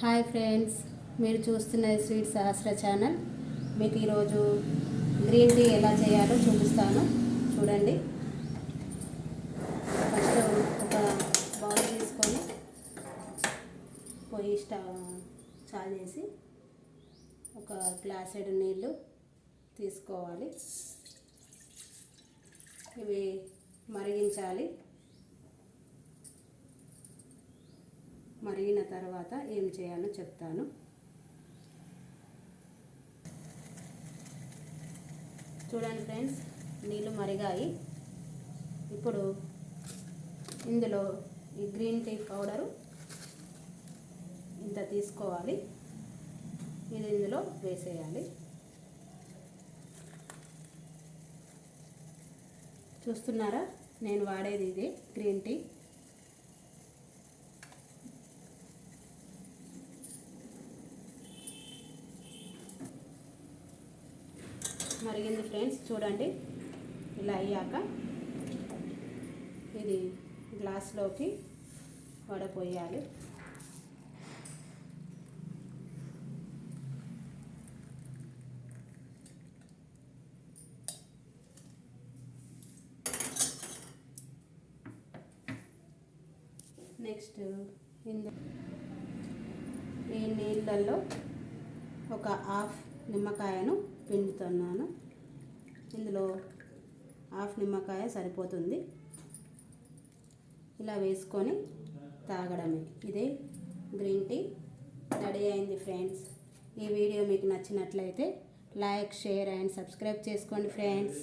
Hi friends మీరు చూస్తున్న sweet సహస్ర channel. మీకు ఈరోజు గ్రీన్ టీ ఎలా చేయాలో చూపిస్తాను. చూడండి. ఫస్ట్ ఒక బౌల్ తీసుకొని పొయ్యి స్టవ్ చాల్ చేసి ఒక గ్లాసెడ్ నీళ్ళు తీసుకోవాలి. ఇవి మరిగించాలి. మరిగిన తర్వాత ఏం చేయాలో చెప్తాను. చూడండి ఫ్రెండ్స్ నీళ్ళు మరిగాయి. ఇప్పుడు ఇందులో ఈ గ్రీన్ టీ పౌడరు ఇంత తీసుకోవాలి. ఇది ఇందులో వేసేయాలి. చూస్తున్నారా? నేను వాడేది ఇది గ్రీన్ టీ. మరిగింది ఫ్రెండ్స్. చూడండి. ఇలా అయ్యాక ఇది గ్లాస్లోకి వడపోయాలి. నెక్స్ట్ ఇందు ఈ నీళ్ళల్లో ఒక హాఫ్ నిమ్మకాయను పిండుతున్నాను. ఇందులో హాఫ్ నిమ్మకాయ సరిపోతుంది. ఇలా వేసుకొని తాగడమే. ఇదే గ్రీన్ టీ. రెడీ అయింది ఫ్రెండ్స్. ఈ వీడియో మీకు నచ్చినట్లయితే లైక్ షేర్ అండ్ సబ్స్క్రైబ్ చేసుకోండి ఫ్రెండ్స్.